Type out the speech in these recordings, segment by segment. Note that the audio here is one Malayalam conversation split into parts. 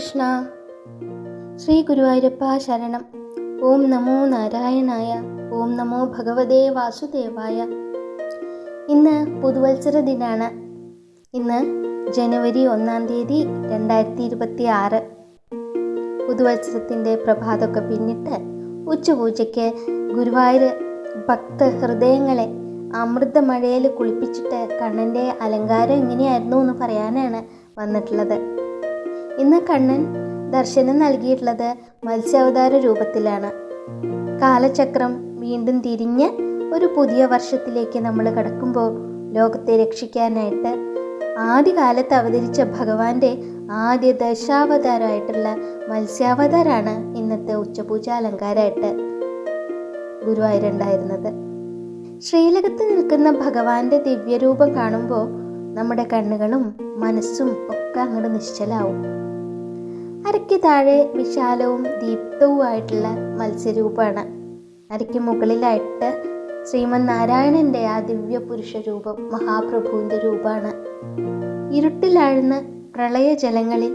കൃഷ്ണ. ശ്രീ ഗുരുവായൂരപ്പ ശരണം. ഓം നമോ നാരായണായ ഓം നമോ ഭഗവതേ വാസുദേവായ. ഇന്ന് പുതുവത്സര ദിനാണ്. ഇന്ന് ജനുവരി ഒന്നാം തീയതി രണ്ടായിരത്തി ഇരുപത്തി ആറ് പുതുവത്സരത്തിന്റെ പ്രഭാതമൊക്കെ പിന്നിട്ട് ഉച്ചപൂജയ്ക്ക് ഗുരുവായൂർ ഭക്ത ഹൃദയങ്ങളെ അമൃതമഴയിൽ കുളിപ്പിച്ചിട്ട് കണ്ണന്റെ അലങ്കാരം എങ്ങനെയായിരുന്നു എന്ന് പറയാനാണ് വന്നിട്ടുള്ളത്. ഇന്ന് കണ്ണൻ ദർശനം നൽകിയിട്ടുള്ളത് മത്സ്യാവതാര രൂപത്തിലാണ്. കാലചക്രം വീണ്ടും തിരിഞ്ഞ് ഒരു പുതിയ വർഷത്തിലേക്ക് നമ്മൾ കടക്കുമ്പോൾ ലോകത്തെ രക്ഷിക്കാനായിട്ട് ആദ്യകാലത്ത് അവതരിച്ച ഭഗവാന്റെ ആദ്യ ദശാവതാരമായിട്ടുള്ള മത്സ്യാവതാരാണ് ഇന്നത്തെ ഉച്ചപൂജ അലങ്കാരമായിട്ട് ഗുരുവായൂരുണ്ടായിരുന്നത്. ശ്രീലകത്ത് നിൽക്കുന്ന ഭഗവാന്റെ ദിവ്യരൂപം കാണുമ്പോൾ നമ്മുടെ കണ്ണുകളും മനസ്സും ഒക്കെ അങ്ങോട്ട് നിശ്ചലാവും. അരയ്ക്ക് താഴെ വിശാലവും ദീപ്തവുമായിട്ടുള്ള മത്സ്യരൂപമാണ്. അരയ്ക്ക് മുകളിലായിട്ട് ശ്രീമൻ നാരായണന്റെ ആ ദിവ്യ പുരുഷ രൂപം മഹാപ്രഭുവിന്റെ രൂപമാണ്. ഇരുട്ടിലാഴ്ന്ന പ്രളയജലങ്ങളിൽ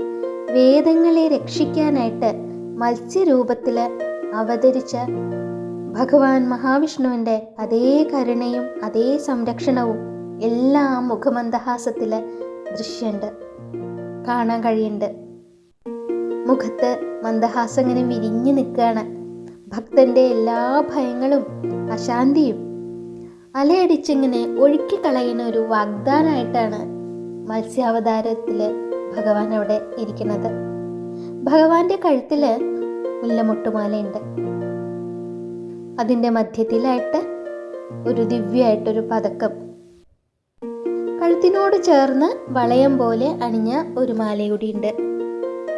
വേദങ്ങളെ രക്ഷിക്കാനായിട്ട് മത്സ്യരൂപത്തിൽ അവതരിച്ച ഭഗവാൻ മഹാവിഷ്ണുവിന്റെ അതേ കരുണയും അതേ സംരക്ഷണവും എല്ലാ മുഖമന്ദഹാസത്തിൽ ദൃശ്യമുണ്ട് കാണാൻ കഴിയുന്നുണ്ട് മുഖത്ത് മന്ദഹാസങ്ങനെ വിരിഞ്ഞു നിൽക്കുകയാണ്. ഭക്തന്റെ എല്ലാ ഭയങ്ങളും അശാന്തിയും. അലയടിച്ചിങ്ങനെ ഒഴുക്കി കളയുന്ന ഒരു വാഗ്ദാനായിട്ടാണ് മത്സ്യാവതാരത്തിൽ ഭഗവാൻ അവിടെ ഇരിക്കുന്നത്. ഭഗവാന്റെ കഴുത്തിൽ മുല്ലമൊട്ടുമാലയുണ്ട്. അതിന്റെ മധ്യത്തിലായിട്ട് ഒരു ദിവ്യമായിട്ടൊരു പതക്കം. കഴുത്തിനോട് ചേർന്ന് വളയം പോലെ അണിഞ്ഞ ഒരു മാലയുടിയുണ്ട്.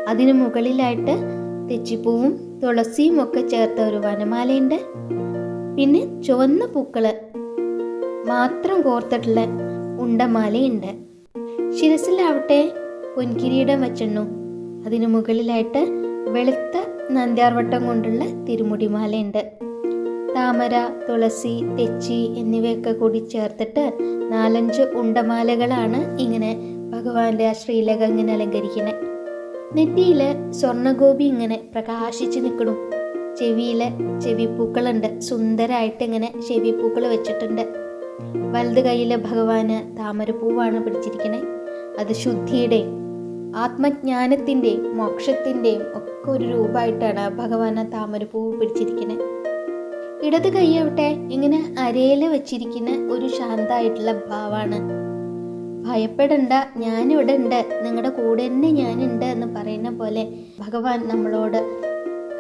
അതിനു മുകളിലായിട്ട് തെച്ചിപ്പൂവും തുളസിയും ഒക്കെ ചേർത്ത ഒരു വനമാലയുണ്ട്. പിന്നെ ചുവന്ന പൂക്കൾ മാത്രം കോർത്തിട്ടുള്ള ഉണ്ടമാലയുണ്ട്. ശിരസിലാവട്ടെ പൊൻകിരീടം വെച്ചെണ്ണു. അതിനു മുകളിലായിട്ട് വെളുത്ത നന്ദ്യാർവട്ടം കൊണ്ടുള്ള തിരുമുടിമാലയുണ്ട്. താമര തുളസി തെച്ചി എന്നിവയൊക്കെ കൂടി ചേർത്തിട്ട് നാലഞ്ച് ഉണ്ടമാലകളാണ് ഇങ്ങനെ ഭഗവാന്റെ ആ ശ്രീലകം ഇങ്ങനെ അലങ്കരിക്കുന്നത് നെറ്റിയിൽ സ്വർണഗോപി ഇങ്ങനെ പ്രകാശിച്ച് നിൽക്കണു. ചെവിയിലെ ചെവിപ്പൂക്കളുണ്ട്. സുന്ദരമായിട്ട് ഇങ്ങനെ ചെവിപ്പൂക്കൾ വെച്ചിട്ടുണ്ട്. വലത് കൈയിലെ ഭഗവാന് താമരപ്പൂവാണ് പിടിച്ചിരിക്കണേ. അത് ശുദ്ധിയുടെ ആത്മജ്ഞാനത്തിന്റെയും മോക്ഷത്തിന്റെയും ഒക്കെ ഒരു രൂപമായിട്ടാണ് ഭഗവാന് താമരപ്പൂവ് പിടിച്ചിരിക്കുന്നത് ഇടത് കൈയാവട്ടെ ഇങ്ങനെ അരയിൽ വെച്ചിരിക്കുന്ന ഒരു ശാന്തമായിട്ടുള്ള ഭാവമാണ് ഭയപ്പെടണ്ട ഞാനിവിടെ ഉണ്ട് നിങ്ങളുടെ കൂടെ തന്നെ ഞാനുണ്ട് എന്ന് പറയുന്ന പോലെ ഭഗവാൻ നമ്മളോട്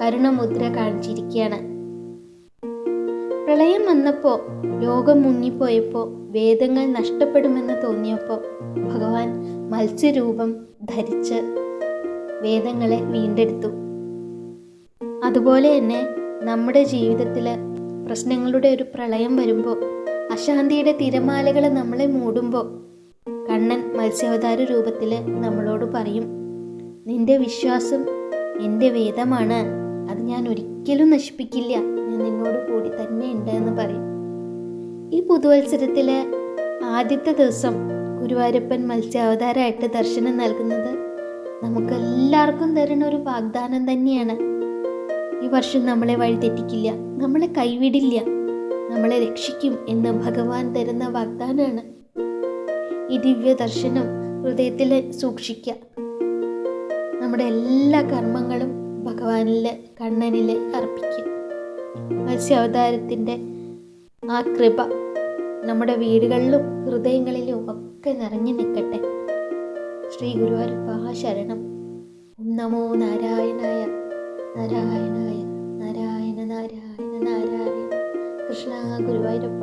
കരുണമുദ്ര കാണിച്ചിരിക്കുകയാണ് പ്രളയം വന്നപ്പോൾ ലോകം മുങ്ങിപ്പോയപ്പോൾ വേദങ്ങൾ നഷ്ടപ്പെടുമെന്ന് തോന്നിയപ്പോൾ ഭഗവാൻ മത്സ്യരൂപം ധരിച്ച് വേദങ്ങളെ വീണ്ടെടുത്തു. അതുപോലെ തന്നെ നമ്മുടെ ജീവിതത്തിൽ പ്രശ്നങ്ങളുടെ ഒരു പ്രളയം വരുമ്പോൾ അശാന്തിയുടെ തിരമാലകൾ നമ്മളെ മൂടുമ്പോൾ കണ്ണൻ മത്സ്യാവതാര രൂപത്തിൽ നമ്മളോട് പറയും നിന്റെ വിശ്വാസം എന്റെ വേദമാണ്. അത് ഞാൻ ഒരിക്കലും നശിപ്പിക്കില്ല. ഞാൻ നിന്നോട് കൂടി തന്നെ ഉണ്ട് എന്ന് പറയും. ഈ പുതുവത്സരത്തിൽ ആദ്യത്തെ ദിവസം ഗുരുവായൂരപ്പൻ മത്സ്യാവതാരമായിട്ട് ദർശനം നൽകുന്നത് നമുക്കെല്ലാവർക്കും തരുന്ന ഒരു വാഗ്ദാനം തന്നെയാണ്. ഈ വർഷം നമ്മളെ വഴിതെറ്റിക്കില്ല. നമ്മളെ കൈവിടില്ല. നമ്മളെ രക്ഷിക്കും എന്ന് ഭഗവാൻ തരുന്ന വാഗ്ദാനമാണ് ഈ ദിവ്യ ദർശനം ഹൃദയത്തിൽ സൂക്ഷിക്കുക. നമ്മുടെ എല്ലാ കർമ്മങ്ങളും ഭഗവാനിൽ കണ്ണനിൽ അർപ്പിക്കുക. മത്സ്യാവതാരത്തിന്റെ ആ കൃപ നമ്മുടെ വീടുകളിലും ഹൃദയങ്ങളിലും ഒക്കെ നിറഞ്ഞു നിൽക്കട്ടെ. ശ്രീ ഗുരുവായൂരപ്പ ശരണം ഓം നമോ നാരായണായ നാരായണായ നാരായണ നാരായണ നാരായണ. കൃഷ്ണ ഗുരുവായൂരപ്പ